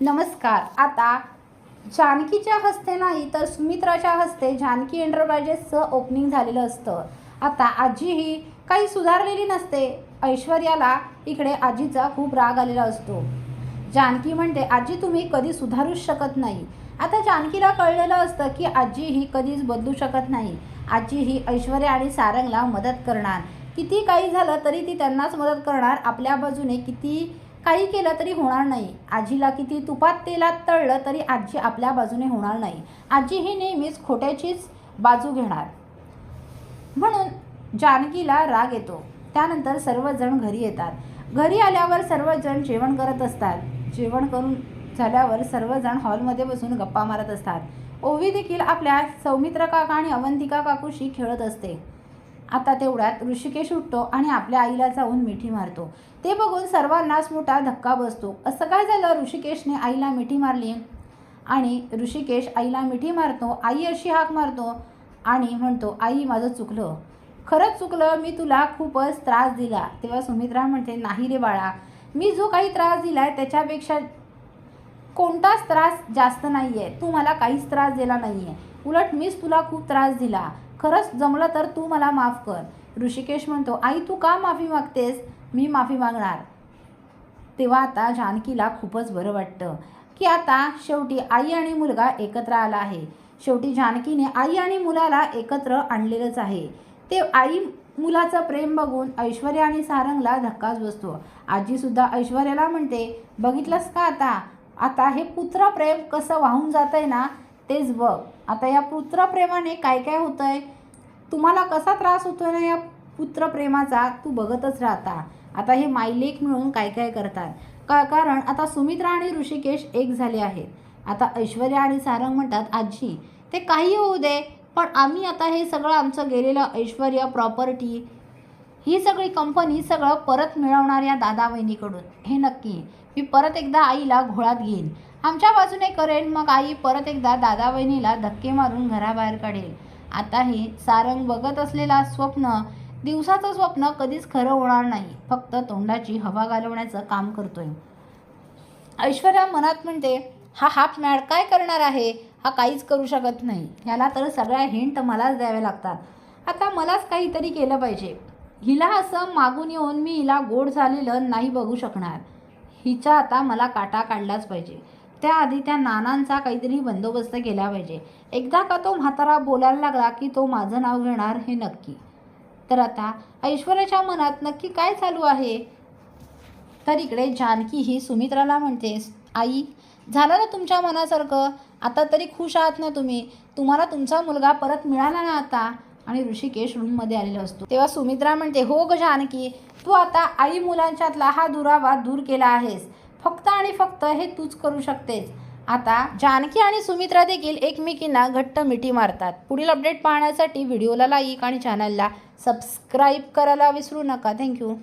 नमस्कार. आता जानकीच्या हस्ते नाही तर सुमित्राच्या हस्ते जानकी एंटरप्राइजेसचं ओपनिंग झालेलं असतं. आता आजी ही काही सुधारलेली नसते. ऐश्वर्याला इकडे आजीचा खूप राग आलेला असतो. जानकी म्हणते आजी तुम्ही कधी सुधारूच शकत नाही. आता जानकीला कळलेलं असतं की आजी ही कधीच बदलू शकत नाही. आजी ही ऐश्वर्या आणि सारंगला मदत करणार. किती काही झालं तरी ती त्यांनाच मदत करणार. आपल्या बाजूने किती काही केलं तरी होणार नाही. आजीला किती तुपात तेलात तळलं तरी आजी आपल्या बाजूने होणार नाही. आजी ही नेहमीच खोट्याचीच बाजू घेणार. म्हणून जानकीला राग येतो. त्यानंतर सर्वजण घरी येतात. घरी आल्यावर सर्वजण जेवण करत असतात. जेवण करून झाल्यावर सर्वजण हॉलमध्ये बसून गप्पा मारत असतात. ओवी देखील आपल्या सौमित्र काका आणि अवंतिका काकूशी खेळत असते. आता तेवढ्यात ऋषिकेश उठतो आणि आपल्या आईला जाऊन मिठी मारतो. ते बघून सर्वांनाच मोठा धक्का बसतो. असं काय झालं? ऋषिकेशने आईला मिठी मारली? आणि ऋषिकेश आईला मिठी मारतो. आई अशी हाक मारतो आणि म्हणतो आई माझं चुकलं. खरंच चुकलं. मी तुला खूपच त्रास दिला. तेव्हा सुमित्रा म्हणते नाही रे बाळा. मी जो काही त्रास दिला आहे त्याच्यापेक्षा कोणताच त्रास जास्त नाही आहे तू मला काहीच त्रास दिला नाही आहे उलट मीच तुला खूप त्रास दिला. खरंच जमलं तर तू मला माफ कर. ऋषिकेश म्हणतो आई तू का माफी मागतेस? मी माफी मागणार. तेव्हा आता जानकीला खूपच बरं वाटतं. की आता शेवटी आई आणि मुलगा एकत्र आला आहे. शेवटी जानकीने आई आणि मुलाला एकत्र आणलेलंच आहे. ते आई मुलाचं प्रेम बघून ऐश्वर्या आणि सारंगला धक्काच बसतो. आजीसुद्धा ऐश्वर्याला म्हणते बघितलंस का आता? आता हे पुत्रप्रेम कसं वाहून जात आहे ना? तेच बघ. आता या पुत्रप्रेमाने काय काय होतं आहे तुम्हाला कसा त्रास होतो ना या पुत्रप्रेमाचा? तू बघतच राहता. आता हे मायलेक मिळून काय काय करतात? का कारण आता सुमित्रा आणि ऋषिकेश एक झाले आहेत. आता ऐश्वर्या आणि सारंग म्हणतात आजी ते काही होऊ दे पण आम्ही आता हे सगळं आमचं गेलेलं ऐश्वर्या प्रॉपर्टी ही सगळी कंपनी सगळं परत मिळवणार या दादा वहिनीकडून. हे नक्की मी परत एकदा आईला घोळात घेईन. आमच्या बाजूने करेन मग आई परत एकदा दादा वहिनीला धक्के मारून घराबाहेर काढेल. आता हे सारंग बघत असलेला स्वप्न दिवसाचं स्वप्न कधीच खरं होणार नाही. फक्त तोंडाची हवा घालवण्याचं काम करतोय. ऐश्वर्या मनात म्हणते हा हाफ मॅड काय करणार आहे? हा काहीच करू शकत नाही. ह्याला तर सगळ्या हिंट मलाच द्याव्या लागतात. आता मलाच काहीतरी केलं पाहिजे. हिला असं मागून येऊन मी हिला गोड झालेलं नाही बघू शकणार. हिचा आता मला काटा काढलाच पाहिजे. त्याआधी त्या नानांचा काहीतरी बंदोबस्त केला पाहिजे. एकदा का तो म्हातारा बोलायला लागला की तो माझं नाव घेणार हे नक्की. तर आता ऐश्वर्याच्या मनात नक्की काय चालू आहे? तर इकडे जानकी ही सुमित्राला म्हणते आई झालं ना तुमच्या मनासारखं? आता तरी खुश आहात ना तुम्ही? तुम्हाला तुमचा मुलगा परत मिळाला ना आता? आणि ऋषिकेश रूममध्ये आलेला असतो. तेव्हा सुमित्रा म्हणते हो ग जानकी तू आता आई मुलांच्यातला हा दुरावा दूर केला आहेस. फक्त आणि फक्त हे तूच करू शकतेस. आता जानकी आणि सुमित्रा देखील एकमेकींना घट्ट मिठी मारतात. पुढील अपडेट पाहण्यासाठी व्हिडिओला लाईक आणि चॅनलला सबस्क्राईब करायला विसरू नका. थँक्यू